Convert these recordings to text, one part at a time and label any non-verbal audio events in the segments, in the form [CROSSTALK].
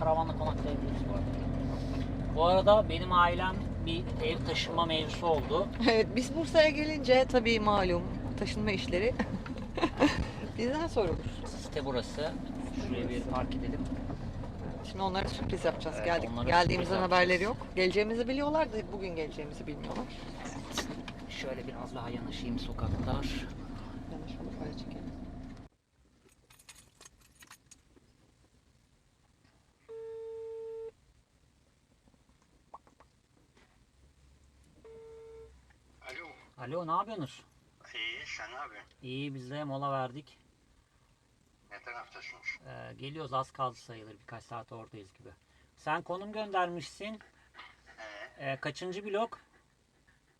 karavanla konaklayabiliriz bu arada. Bu arada benim ailem bir ev taşınma mevzusu oldu. [LAUGHS] Evet biz Bursa'ya gelince tabii malum taşınma işleri [LAUGHS] bizden sorulur. Site burası. Şuraya bir park edelim. Şimdi onlara sürpriz yapacağız. Evet, Geldik. onlara Geldiğimizden sürpriz haberleri yok. Geleceğimizi biliyorlar da bugün geleceğimizi bilmiyorlar. Şöyle biraz daha yanaşayım sokaklar. Alo. Ne yapıyorsunuz? İyi sen abi. İyi biz de mola verdik. Ne taraftasınız? Ee, geliyoruz az kaldı sayılır birkaç saat oradayız gibi. Sen konum göndermişsin. Ee, kaçıncı blok?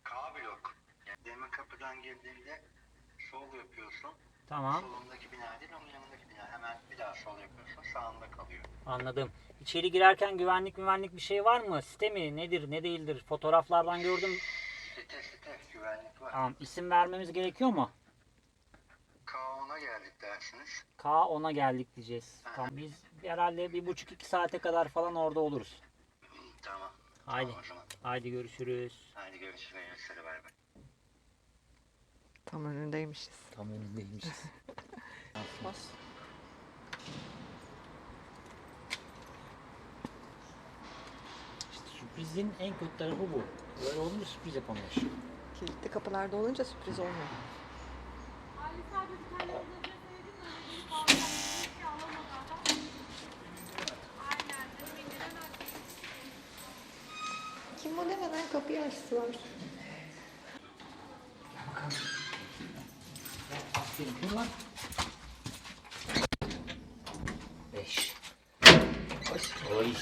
K blok. Demir kapıdan girdiğinde sol yapıyorsun. Tamam Solundaki bina değil onun yanındaki bina. Hemen bir daha sol yapıyorsun. Sağında kalıyor. anladım. İçeri girerken güvenlik güvenlik bir şey var mı? Site mi? Nedir ne değildir? Fotoğraflardan gördüm. Site site güvenlik var. Tamam isim vermemiz gerekiyor mu? K10'a geldik dersiniz. K ona geldik diyeceğiz. Tamam biz herhalde bir buçuk iki saate kadar falan orada oluruz. Tamam. Haydi. Tamam o zaman. Haydi görüşürüz. Hadi görüşürüz. Hadi bay bay. Tam önündeymişiz. Tam önündeymişiz. [LAUGHS] Bas. İşte sürprizin en kötü tarafı bu. Böyle olunca sürpriz yapamıyoruz. Kilitli kapılarda olunca sürpriz olmuyor. Kim o demeden kapıyı açtılar. Aferin kim lan? Beş. Oy.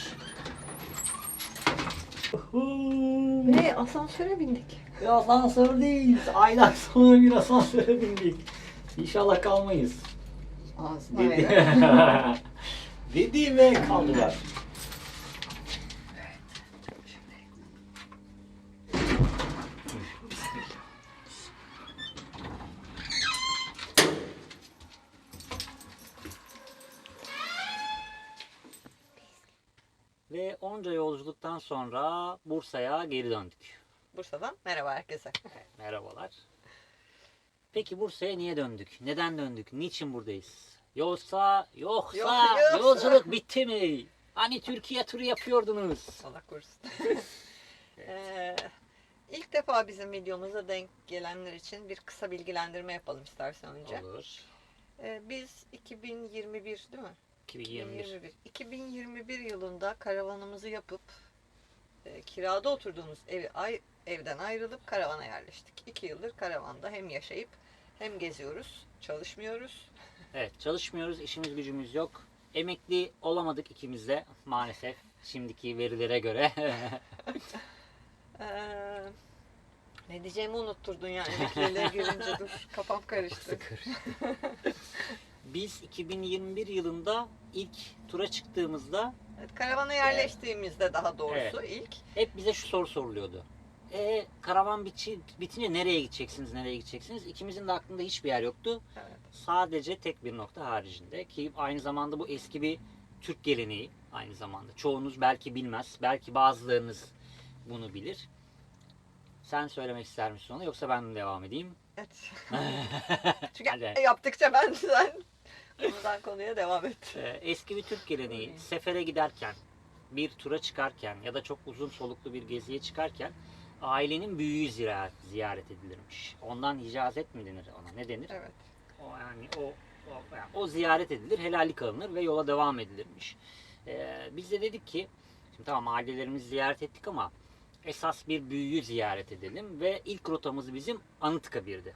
Ve asansöre bindik. Bir asansör değil. Aylar sonra bir asansöre bindik. İnşallah kalmayız. Ağzına Dedi. [LAUGHS] Dedi ve kaldılar. Ve onca yolculuktan sonra Bursa'ya geri döndük. Bursa'dan merhaba herkese. Merhabalar. Peki Bursa'ya niye döndük? Neden döndük? Niçin buradayız? Yoksa, yoksa, Yok, yoksa. yolculuk bitti mi? Hani Türkiye turu yapıyordunuz. Allah korusun. [LAUGHS] Ee, ilk defa bizim videomuza denk gelenler için bir kısa bilgilendirme yapalım istersen önce. Olur. Ee, biz 2021 değil mi? 2021. 2021. 2021 yılında karavanımızı yapıp e, kirada oturduğumuz evi ay, evden ayrılıp karavana yerleştik. İki yıldır karavanda hem yaşayıp hem geziyoruz, çalışmıyoruz. [LAUGHS] Evet çalışmıyoruz, işimiz gücümüz yok. Emekli olamadık ikimiz de maalesef şimdiki verilere göre. [LAUGHS] Ee, ne diyeceğimi unutturdun ya emekliliğe girince dur kafam karıştı. Biz 2021 yılında ilk tura çıktığımızda Evet, karavana yerleştiğimizde daha doğrusu ilk hep bize şu soru soruluyordu. E karavan biçi, bitince nereye gideceksiniz, nereye gideceksiniz? İkimizin de aklında hiçbir yer yoktu. Evet. Sadece tek bir nokta haricinde ki aynı zamanda bu eski bir Türk geleneği aynı zamanda. Çoğunuz belki bilmez, belki bazılarınız bunu bilir. Sen söylemek ister misin onu yoksa ben mi devam edeyim? Evet. [LAUGHS] Çünkü Hadi. yaptıkça ben sen konudan konuya devam et. Ee, eski bir Türk geleneği sefere giderken, bir tura çıkarken ya da çok uzun soluklu bir geziye çıkarken ailenin büyüğü ziyaret, ziyaret edilirmiş. Ondan icazet mi denir ona? Ne denir? Evet. O yani o o, yani o ziyaret edilir, helallik alınır ve yola devam edilirmiş. Ee, biz de dedik ki, şimdi tamam ailelerimizi ziyaret ettik ama esas bir büyüğü ziyaret edelim ve ilk rotamız bizim Anıtkabir'di.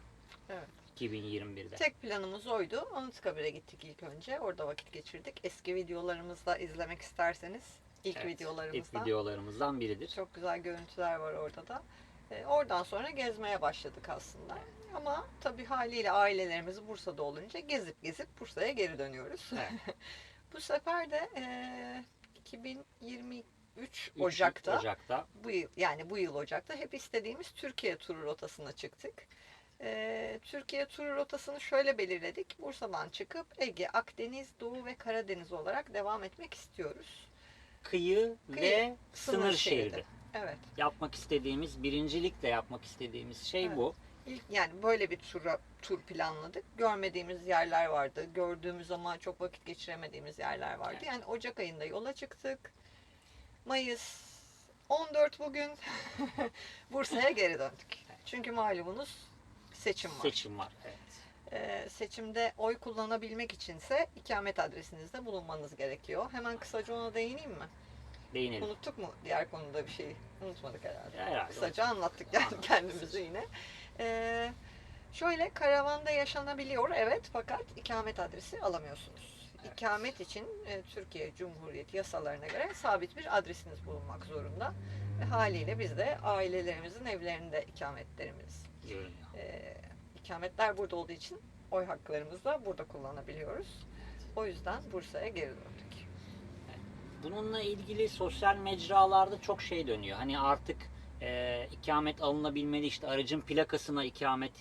Evet. 2021'de. Tek planımız oydu. Anıtkabir'e gittik ilk önce. Orada vakit geçirdik. Eski videolarımızda izlemek isterseniz ilk Evet, videolarımızda İlk videolarımızdan biridir. çok güzel görüntüler var orada da. Ee, oradan sonra gezmeye başladık aslında. Ama tabii haliyle ailelerimiz Bursa'da olunca gezip gezip Bursa'ya geri dönüyoruz. Evet. [LAUGHS] Bu sefer de eee, 2023 Üç Ocak'ta Ocak'ta bu yıl yani bu yıl Ocak'ta hep istediğimiz Türkiye turu rotasına çıktık. Ee, Türkiye turu rotasını şöyle belirledik. Bursa'dan çıkıp Ege, Akdeniz, Doğu ve Karadeniz olarak devam etmek istiyoruz. kıyı, ve sınır sınır, şeridi. Evet. Yapmak istediğimiz, birincilikle yapmak istediğimiz şey Evet. bu. İlk yani böyle bir tura, tur planladık. Görmediğimiz yerler vardı. Gördüğümüz ama çok vakit geçiremediğimiz yerler vardı. Evet. Yani Ocak ayında yola çıktık. Mayıs 14 bugün [LAUGHS] Bursa'ya geri döndük. Çünkü malumunuz seçim var. Seçim var. Evet. Ee, seçimde oy kullanabilmek içinse ikamet adresinizde bulunmanız gerekiyor. Hemen kısaca ona değineyim mi? Değinelim. Unuttuk mu diğer konuda bir şey? Unutmadık herhalde. Herhalde. Kısaca anlattık yani kendimizi yine. Ee, şöyle karavanda yaşanabiliyor evet fakat ikamet adresi alamıyorsunuz. Evet. İkamet için e, Türkiye Cumhuriyeti yasalarına göre sabit bir adresiniz bulunmak zorunda. Ve haliyle biz de ailelerimizin evlerinde ikametlerimiz. E, ikametler burada olduğu için oy haklarımızı da burada kullanabiliyoruz. O yüzden Bursa'ya geri döndük. Bununla ilgili sosyal mecralarda çok şey dönüyor. Hani artık e, ikamet alınabilmeli, işte aracın plakasına ikamet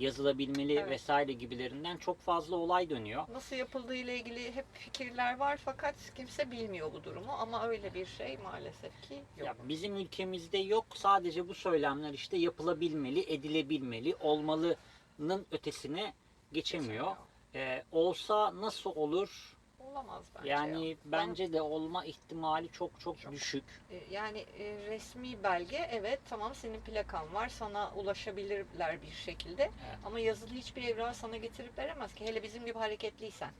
yazılabilmeli Evet. vesaire gibilerinden çok fazla olay dönüyor. Nasıl yapıldığı ile ilgili hep fikirler var fakat kimse bilmiyor bu durumu ama öyle bir şey maalesef ki yok. Ya bizim ülkemizde yok. Sadece bu söylemler işte yapılabilmeli, edilebilmeli, olmalının ötesine geçemiyor. E, olsa nasıl olur? Olamaz bence. Yani ya. bence de olma ihtimali çok çok, Çok. düşük. E, Yani e, resmi belge evet tamam senin plakan var sana ulaşabilirler bir şekilde Evet. ama yazılı hiçbir evrağı sana getirip veremez ki hele bizim gibi hareketliysen.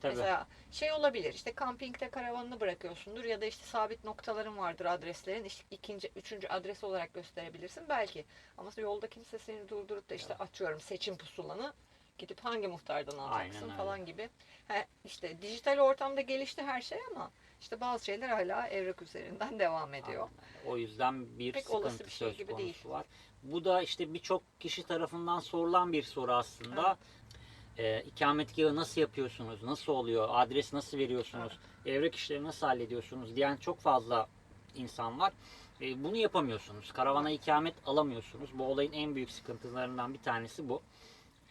Tabii. Mesela şey olabilir işte kampingde karavanını bırakıyorsundur ya da işte sabit noktaların vardır adreslerin işte ikinci, üçüncü adres olarak gösterebilirsin belki. Ama yolda kimse seni durdurup da işte açıyorum seçim pusulanı gidip hangi muhtardan alacaksın falan gibi. He, işte dijital ortamda gelişti her şey ama işte bazı şeyler hala evrak üzerinden [LAUGHS] devam ediyor. Aynen. O yüzden bir Pek olası sıkıntı bir şey söz gibi konusu değil. var. Bu da işte birçok kişi tarafından sorulan bir soru aslında. Ee, ikametgahı nasıl yapıyorsunuz? Nasıl oluyor? Adres nasıl veriyorsunuz? Evrak işleri nasıl hallediyorsunuz? diyen çok fazla insan var. Ee, bunu yapamıyorsunuz. Karavana ikamet alamıyorsunuz. Bu olayın en büyük sıkıntılarından bir tanesi bu.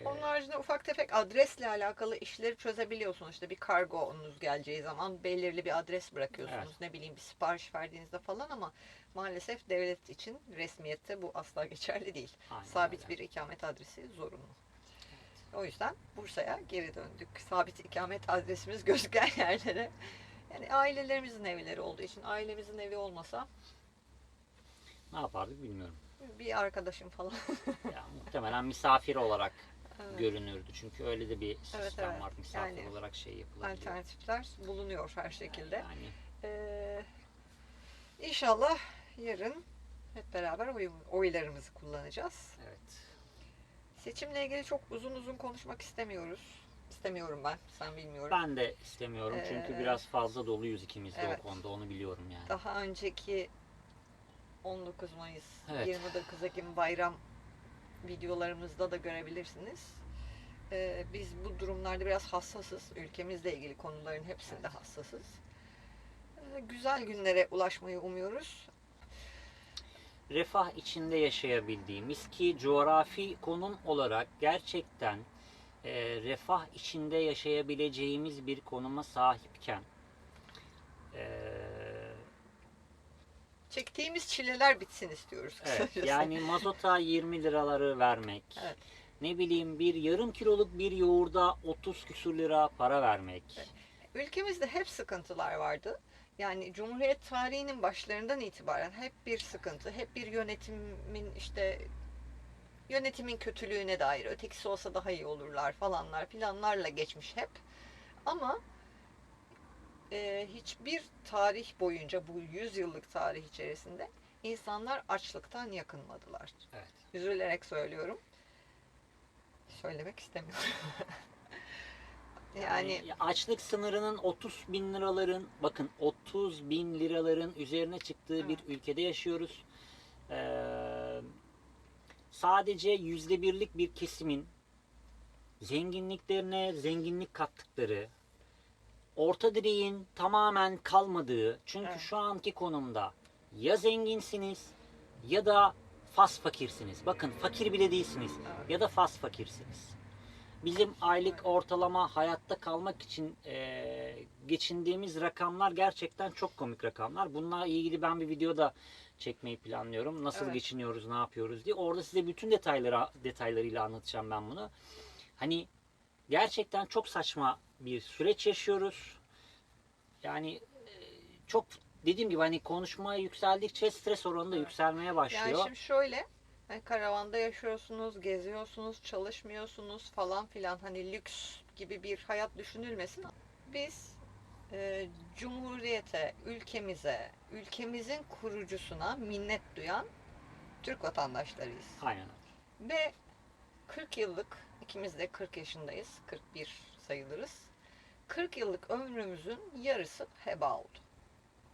Onun haricinde ufak tefek adresle alakalı işleri çözebiliyorsunuz. İşte bir kargonuz geleceği zaman belirli bir adres bırakıyorsunuz. Evet. Ne bileyim bir sipariş verdiğinizde falan ama maalesef devlet için resmiyette bu asla geçerli değil. aynen Sabit öyle. bir ikamet adresi zorunlu. O yüzden Bursa'ya geri döndük. Sabit ikamet adresimiz [LAUGHS] gözüken yerlere. Yani ailelerimizin evleri olduğu için ailemizin evi olmasa Ne yapardık bilmiyorum. bir arkadaşım falan. Ya, muhtemelen misafir olarak Evet. görünürdü. Çünkü öyle de bir sistem Evet, evet. var. Misafir Yani olarak şey yapılabiliyor. Alternatifler bulunuyor her şekilde. Yani Ee, inşallah yarın hep beraber oy, oylarımızı kullanacağız. evet. Seçimle ilgili çok uzun uzun konuşmak istemiyoruz. İstemiyorum ben, sen bilmiyorum. Ben de istemiyorum çünkü Ee, biraz fazla doluyuz ikimiz de evet. o konuda onu biliyorum yani. Daha önceki 19 Mayıs, Evet. 29 Ekim bayram videolarımızda da görebilirsiniz. Ee, biz bu durumlarda biraz hassasız. Ülkemizle ilgili konuların hepsinde hassasız. Ee, güzel günlere ulaşmayı umuyoruz. Refah içinde yaşayabildiğimiz ki coğrafi konum olarak gerçekten e, refah içinde yaşayabileceğimiz bir konuma sahipken e, Çektiğimiz çileler bitsin istiyoruz. evet, kısacası. yani mazota 20 liraları vermek Evet. ne bileyim bir yarım kiloluk bir yoğurda 30 küsur lira para vermek Ülkemizde hep sıkıntılar vardı. Yani Cumhuriyet tarihinin başlarından itibaren hep bir sıkıntı, hep bir yönetimin işte yönetimin kötülüğüne dair, ötekisi olsa daha iyi olurlar falanlar filanlarla geçmiş hep. Ama e, hiçbir tarih boyunca bu 100 yıllık tarih içerisinde insanlar açlıktan yakınmadılar. Evet. Üzülerek söylüyorum. Söylemek istemiyorum. [LAUGHS] yani Yani açlık sınırının 30 bin liraların bakın 30 bin liraların üzerine çıktığı bir ülkede yaşıyoruz. Ee, sadece yüzde birlik bir kesimin zenginliklerine zenginlik kattıkları, orta direğin tamamen kalmadığı çünkü Evet. şu anki konumda ya zenginsiniz ya da fas fakirsiniz. Bakın fakir bile değilsiniz Evet. ya da fas fakirsiniz. Bizim aylık ortalama hayatta kalmak için eee, geçindiğimiz rakamlar gerçekten çok komik rakamlar. Bununla ilgili ben bir video da çekmeyi planlıyorum. Nasıl Evet. geçiniyoruz, ne yapıyoruz diye. Orada size bütün detayları detaylarıyla anlatacağım ben bunu. Hani gerçekten çok saçma bir süreç yaşıyoruz. Yani e, çok dediğim gibi hani konuşmaya yükseldikçe stres oranı da yükselmeye başlıyor. Yani şimdi şöyle hani karavanda yaşıyorsunuz, geziyorsunuz, çalışmıyorsunuz falan filan hani lüks gibi bir hayat düşünülmesin. Biz e, cumhuriyete, ülkemize, ülkemizin kurucusuna minnet duyan Türk vatandaşlarıyız. Aynen. Ve 40 yıllık, ikimiz de 40 yaşındayız, 41 sayılırız. 40 yıllık ömrümüzün yarısı heba oldu.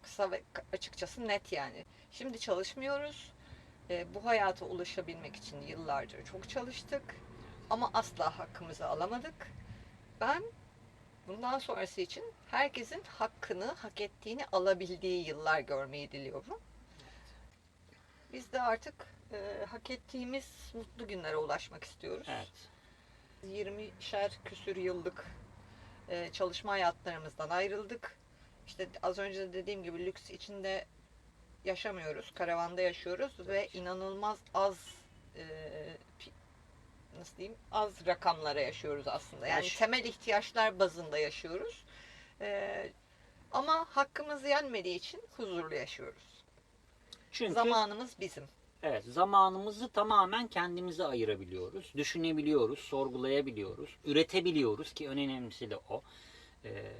Kısa ve açıkçası net yani. Şimdi çalışmıyoruz. E, bu hayata ulaşabilmek için yıllarca çok çalıştık. Ama asla hakkımızı alamadık. Ben bundan sonrası için herkesin hakkını, hak ettiğini alabildiği yıllar görmeyi diliyorum. Biz de artık e, hak ettiğimiz mutlu günlere ulaşmak istiyoruz. Evet. 20'şer küsür yıllık e, çalışma hayatlarımızdan ayrıldık. İşte az önce de dediğim gibi lüks içinde yaşamıyoruz. Karavanda yaşıyoruz ve inanılmaz az e, nasıl diyeyim az rakamlara yaşıyoruz aslında. Yani Yaş- temel ihtiyaçlar bazında yaşıyoruz. E, ama hakkımız yenmediği için huzurlu yaşıyoruz. Çünkü Zamanımız bizim. Evet, zamanımızı tamamen kendimize ayırabiliyoruz. Düşünebiliyoruz, sorgulayabiliyoruz, üretebiliyoruz ki en önemlisi de o. Ee,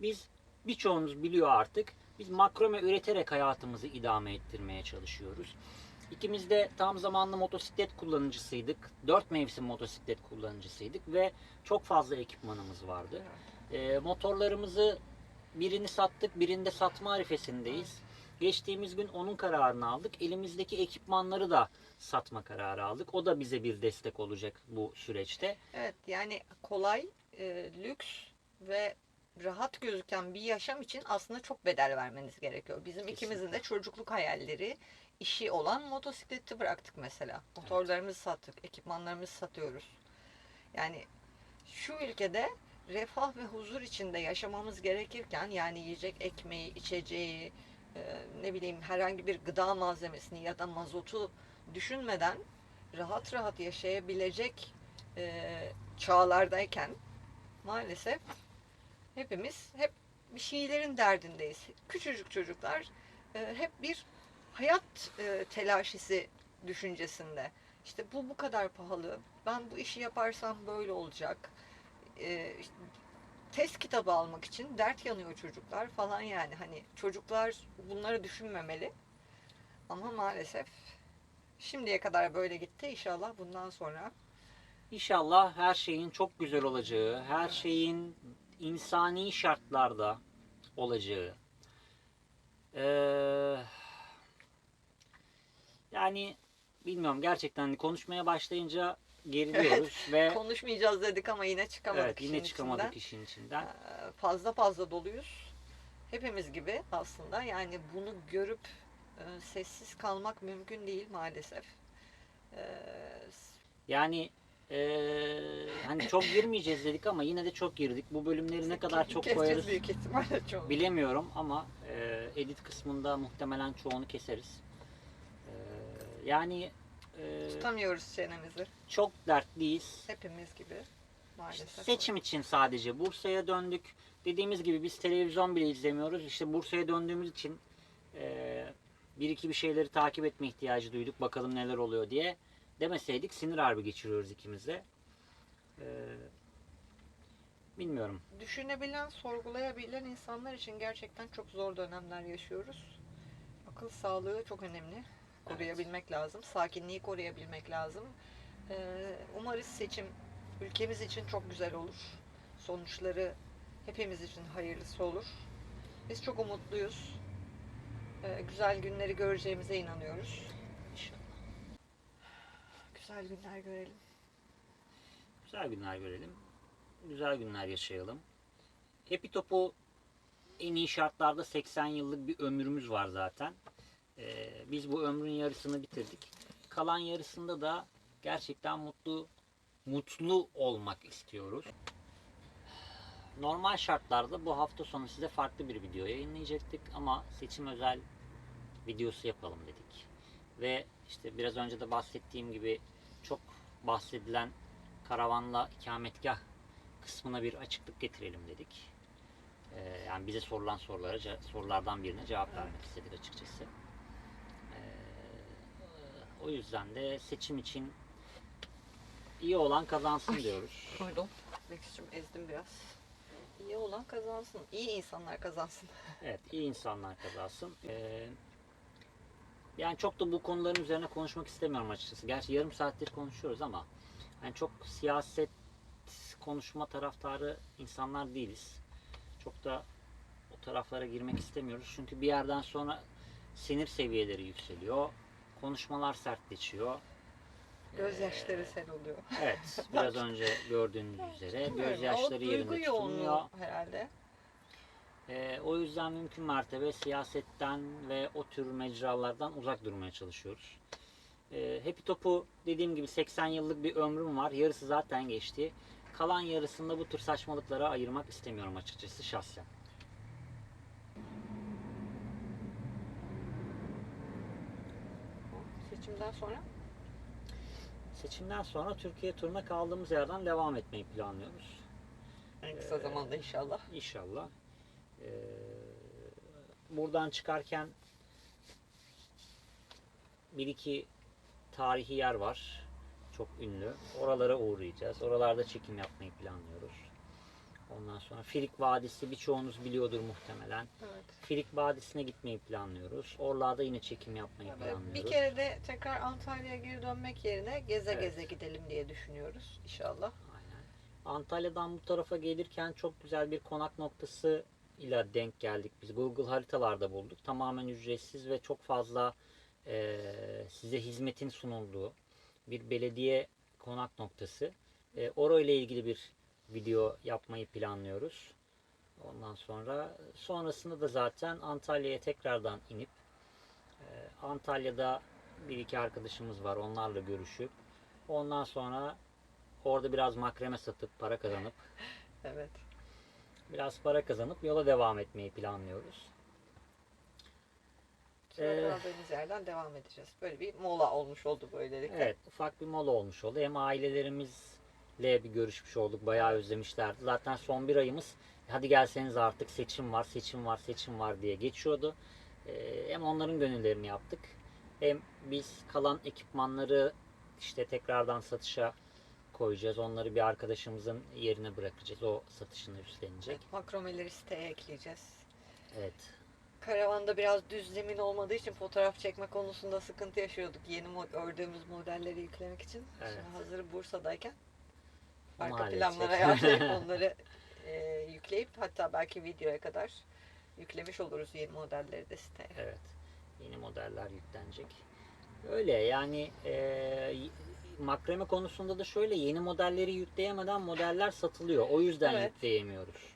biz birçoğunuz biliyor artık. Biz makrome üreterek hayatımızı idame ettirmeye çalışıyoruz. İkimiz de tam zamanlı motosiklet kullanıcısıydık. Dört mevsim motosiklet kullanıcısıydık ve çok fazla ekipmanımız vardı. Ee, motorlarımızı birini sattık, birinde satma arifesindeyiz. Geçtiğimiz gün onun kararını aldık. Elimizdeki ekipmanları da satma kararı aldık. O da bize bir destek olacak bu süreçte. Evet yani kolay, e, lüks ve rahat gözüken bir yaşam için aslında çok bedel vermeniz gerekiyor. Bizim ikimizin de çocukluk hayalleri, işi olan motosikleti bıraktık mesela. Motorlarımızı sattık, ekipmanlarımızı satıyoruz. Yani şu ülkede refah ve huzur içinde yaşamamız gerekirken yani yiyecek ekmeği, içeceği, ne bileyim herhangi bir gıda malzemesini ya da mazotu düşünmeden rahat rahat yaşayabilecek e, çağlardayken maalesef hepimiz hep bir şeylerin derdindeyiz. Küçücük çocuklar e, hep bir hayat e, telaşesi düşüncesinde. İşte bu bu kadar pahalı. Ben bu işi yaparsam böyle olacak. E, işte test kitabı almak için dert yanıyor çocuklar falan yani. Hani çocuklar bunları düşünmemeli. Ama maalesef şimdiye kadar böyle gitti. İnşallah bundan sonra İnşallah her şeyin çok güzel olacağı, her şeyin insani şartlarda olacağı. Ee, yani bilmiyorum gerçekten konuşmaya başlayınca geriliyoruz ve konuşmayacağız dedik ama yine çıkamadık evet, yine işin çıkamadık içinden. işin içinden. Ee, Fazla fazla doluyuz. Hepimiz gibi aslında. Yani bunu görüp e, sessiz kalmak mümkün değil maalesef. Ee, Yani eee, hani çok girmeyeceğiz dedik ama yine de çok girdik. Bu bölümleri ne kadar çok keseceğiz koyarız büyük ihtimalle çoğunu. bilemiyorum ama eee, edit kısmında muhtemelen çoğunu keseriz. Eee, yani eee, Tutamıyoruz çenemizi. çok dertliyiz. Hepimiz gibi maalesef. Seçim için sadece Bursa'ya döndük. Dediğimiz gibi biz televizyon bile izlemiyoruz. İşte Bursa'ya döndüğümüz için eee, bir iki bir şeyleri takip etme ihtiyacı duyduk. Bakalım neler oluyor diye. Demeseydik sinir harbi geçiriyoruz ikimiz de. Eee, bilmiyorum. Düşünebilen, sorgulayabilen insanlar için gerçekten çok zor dönemler yaşıyoruz. Akıl sağlığı çok önemli. Koruyabilmek lazım. Sakinliği koruyabilmek lazım. Ee, umarız seçim ülkemiz için çok güzel olur. Sonuçları hepimiz için hayırlısı olur. Biz çok umutluyuz. Ee, güzel günleri göreceğimize inanıyoruz. İnşallah. Güzel günler görelim. Güzel günler görelim. Güzel günler yaşayalım. Happy Top'u en iyi şartlarda 80 yıllık bir ömrümüz var zaten. Ee, biz bu ömrün yarısını bitirdik. Kalan yarısında da gerçekten mutlu mutlu olmak istiyoruz. normal şartlarda bu hafta sonu size farklı bir video yayınlayacaktık ama seçim özel videosu yapalım dedik. Ve işte biraz önce de bahsettiğim gibi çok bahsedilen karavanla ikametgah kısmına bir açıklık getirelim dedik. Ee, yani bize sorulan sorulara sorulardan birine cevap vermek istedik açıkçası. O yüzden de seçim için iyi olan kazansın diyoruz. Pardon. Bekçim ezdim biraz. İyi olan kazansın. İyi insanlar kazansın. [LAUGHS] Evet, iyi insanlar kazansın. Ee, yani çok da bu konuların üzerine konuşmak istemiyorum açıkçası. Gerçi yarım saattir konuşuyoruz ama yani çok siyaset konuşma taraftarı insanlar değiliz. Çok da o taraflara girmek istemiyoruz. Çünkü bir yerden sonra sinir seviyeleri yükseliyor. Konuşmalar sertleşiyor. Gözyaşları sel oluyor. Evet, biraz önce gördüğünüz [LAUGHS] üzere gözyaşları yerinde tutulmuyor. herhalde. Ee, o yüzden mümkün mertebe siyasetten ve o tür mecralardan uzak durmaya çalışıyoruz. Ee, Happy Top'u dediğim gibi 80 yıllık bir ömrüm var. Yarısı zaten geçti. Kalan yarısında bu tür saçmalıklara ayırmak istemiyorum açıkçası şahsen. Seçimden sonra Seçimden sonra Türkiye turuna kaldığımız yerden devam etmeyi planlıyoruz. en kısa zamanda inşallah. İnşallah. Ee, buradan çıkarken bir iki tarihi yer var. Çok ünlü. Oralara uğrayacağız. Oralarda çekim yapmayı planlıyoruz. Ondan sonra Filik Vadisi birçoğunuz biliyordur muhtemelen. Evet. Filik Vadisi'ne gitmeyi planlıyoruz. Oralarda yine çekim yapmayı Evet, planlıyoruz. Bir kere de tekrar Antalya'ya geri dönmek yerine geze Evet. geze gidelim diye düşünüyoruz inşallah. Aynen. Antalya'dan bu tarafa gelirken çok güzel bir konak noktası ile denk geldik. Biz Google haritalarda bulduk. Tamamen ücretsiz ve çok fazla eee, size hizmetin sunulduğu bir belediye konak noktası. E, orayla ilgili bir video yapmayı planlıyoruz. Ondan sonra sonrasında da zaten Antalya'ya tekrardan inip e, Antalya'da bir iki arkadaşımız var. Onlarla görüşüp ondan sonra Orada biraz makreme satıp para kazanıp [LAUGHS] Evet. biraz para kazanıp yola devam etmeyi planlıyoruz. Sonra Ee, kaldığımız yerden devam edeceğiz. Böyle bir mola olmuş oldu böylelikle. Evet, ufak bir mola olmuş oldu. Hem ailelerimizle bir görüşmüş olduk. Bayağı özlemişlerdi. Zaten son bir ayımız hadi gelseniz artık seçim var, seçim var, seçim var diye geçiyordu. Ee, hem onların gönüllerini yaptık. Hem biz kalan ekipmanları işte tekrardan satışa koyacağız. Onları bir arkadaşımızın yerine bırakacağız. O satışını üstlenecek. Evet, makromeleri siteye ekleyeceğiz. Evet. Karavanda biraz düz zemin olmadığı için fotoğraf çekme konusunda sıkıntı yaşıyorduk. Yeni ördüğümüz modelleri yüklemek için. Evet. Şimdi hazır Bursa'dayken arka halledecek. planlara ayarlayıp [LAUGHS] onları e, yükleyip hatta belki videoya kadar yüklemiş oluruz yeni modelleri de siteye. Evet. Yeni modeller yüklenecek. Öyle yani e, makreme konusunda da şöyle yeni modelleri yükleyemeden modeller satılıyor. O yüzden Evet. yükleyemiyoruz.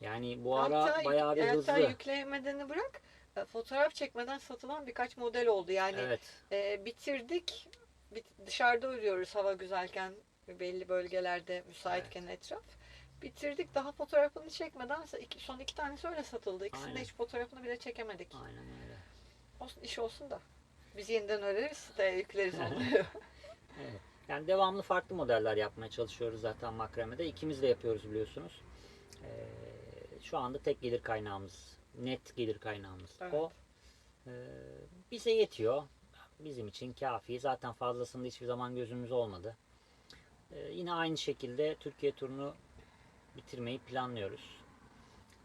Yani bu ara Hatta, bayağı bir hatta hızlı. yükleyemedeni bırak e, fotoğraf çekmeden satılan birkaç model oldu. Yani Evet. e, bitirdik bit- dışarıda örüyoruz hava güzelken belli bölgelerde müsaitken etraf. Bitirdik daha fotoğrafını çekmeden iki- son iki tanesi öyle satıldı. İkisinde Aynen. hiç fotoğrafını bile çekemedik. Aynen öyle. Olsun, iş olsun da. Biz yeniden öreriz siteye yükleriz onları. [LAUGHS] Evet. Yani devamlı farklı modeller yapmaya çalışıyoruz zaten makremede. İkimiz de yapıyoruz biliyorsunuz. Ee, şu anda tek gelir kaynağımız, net gelir kaynağımız Evet. o. Ee, bize yetiyor. Bizim için kafi. Zaten fazlasında hiçbir zaman gözümüz olmadı. Ee, yine aynı şekilde Türkiye turunu bitirmeyi planlıyoruz.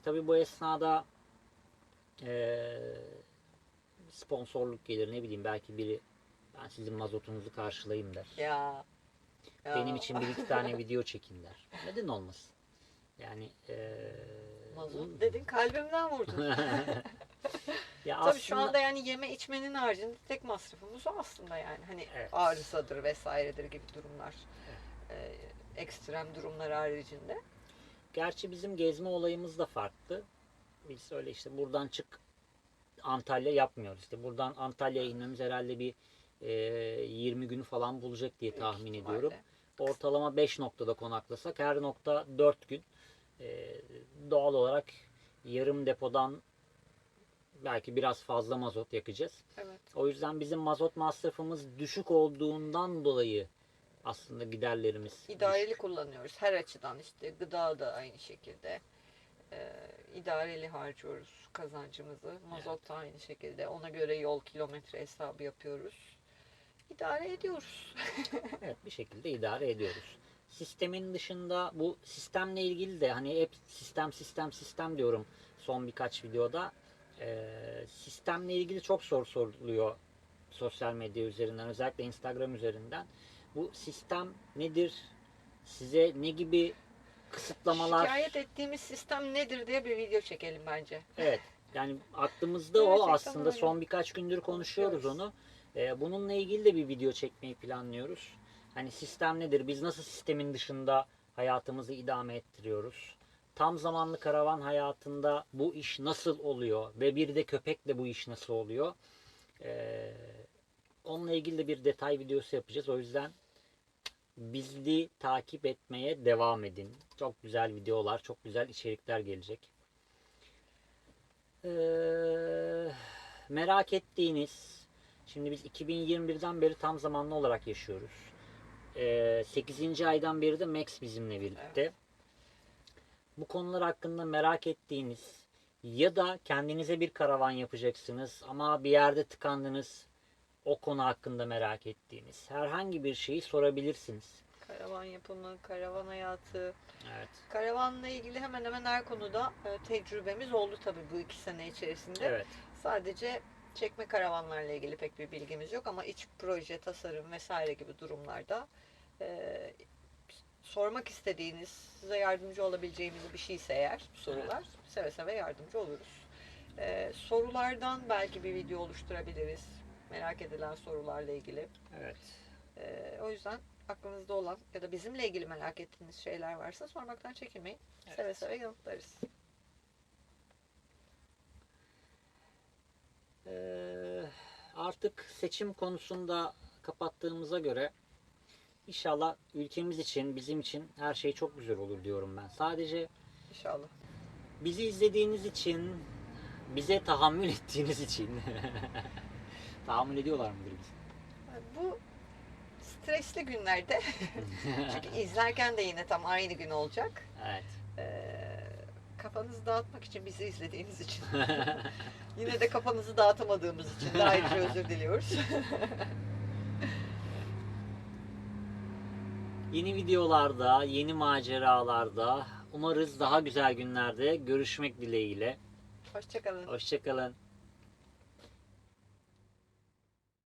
Tabii bu esnada ee, sponsorluk gelir ne bileyim belki biri ben sizin mazotunuzu karşılayayım der. ya. ya. Benim için bir iki tane video çekin der. Neden olmasın? Yani eee Mazot dedin kalbimden vurdun. [LAUGHS] ya Tabii aslında şu anda yani yeme içmenin haricinde tek masrafımız o aslında yani. Hani Evet. arızadır vesairedir gibi durumlar. Ee, ekstrem durumlar haricinde. gerçi bizim gezme olayımız da farklı. Biz öyle işte buradan çık Antalya yapmıyoruz. İşte buradan Antalya'ya inmemiz herhalde bir eee 20 günü falan bulacak diye tahmin Büyük ediyorum. ihtimalle. Ortalama 5 noktada konaklasak her nokta 4 gün. e, doğal olarak yarım depodan belki biraz fazla mazot yakacağız. Evet. O yüzden bizim mazot masrafımız düşük olduğundan dolayı aslında giderlerimiz İdareli kullanıyoruz her açıdan işte gıda da aynı şekilde. Ee, idareli harcıyoruz kazancımızı. Mazot da aynı şekilde. Ona göre yol kilometre hesabı yapıyoruz. İdare ediyoruz. [LAUGHS] Evet bir şekilde idare ediyoruz. Sistemin dışında bu sistemle ilgili de hani hep sistem sistem sistem diyorum son birkaç videoda. Ee, sistemle ilgili çok soru soruluyor sosyal medya üzerinden özellikle Instagram üzerinden. Bu sistem nedir? Size ne gibi kısıtlamalar? Şikayet ettiğimiz sistem nedir diye bir video çekelim bence. Evet. Yani aklımızda o aslında son birkaç gündür konuşuyoruz Konuşuyoruz. onu. Ee, bununla ilgili de bir video çekmeyi planlıyoruz. Hani sistem nedir? Biz nasıl sistemin dışında hayatımızı idame ettiriyoruz? Tam zamanlı karavan hayatında bu iş nasıl oluyor? Ve bir de köpekle bu iş nasıl oluyor? Ee, onunla ilgili de bir detay videosu yapacağız. O yüzden bizi takip etmeye devam edin. Çok güzel videolar, çok güzel içerikler gelecek. Ee, merak ettiğiniz, şimdi biz 2021'den beri tam zamanlı olarak yaşıyoruz. Ee, 8. aydan beri de Max bizimle birlikte. Bu konular hakkında merak ettiğiniz ya da kendinize bir karavan yapacaksınız ama bir yerde tıkandınız o konu hakkında merak ettiğiniz herhangi bir şeyi sorabilirsiniz. Karavan yapımı, karavan hayatı. Evet. Karavanla ilgili hemen hemen her konuda e, tecrübemiz oldu tabii bu iki sene içerisinde. Evet. Sadece çekme karavanlarla ilgili pek bir bilgimiz yok ama iç proje, tasarım vesaire gibi durumlarda e, sormak istediğiniz, size yardımcı olabileceğimiz bir şeyse eğer sorular seve seve yardımcı oluruz. E, sorulardan belki bir video oluşturabiliriz. Merak edilen sorularla ilgili. Evet. E, o yüzden aklınızda olan ya da bizimle ilgili merak ettiğiniz şeyler varsa sormaktan çekinmeyin. Seve Evet. seve yanıtlarız. Ee, artık seçim konusunda kapattığımıza göre inşallah ülkemiz için, bizim için her şey çok güzel olur diyorum ben. Sadece İnşallah. bizi izlediğiniz için, bize tahammül [LAUGHS] ettiğiniz için. [LAUGHS] tahammül ediyorlar mıdır bize? Bu stresli günlerde [LAUGHS] çünkü izlerken de yine tam aynı gün olacak. Evet. Ee, kafanızı dağıtmak için bizi izlediğiniz için. [LAUGHS] yine de kafanızı dağıtamadığımız için de ayrıca özür diliyoruz. [LAUGHS] Yeni videolarda, yeni maceralarda, umarız daha güzel günlerde görüşmek dileğiyle. Hoşçakalın. Hoşçakalın.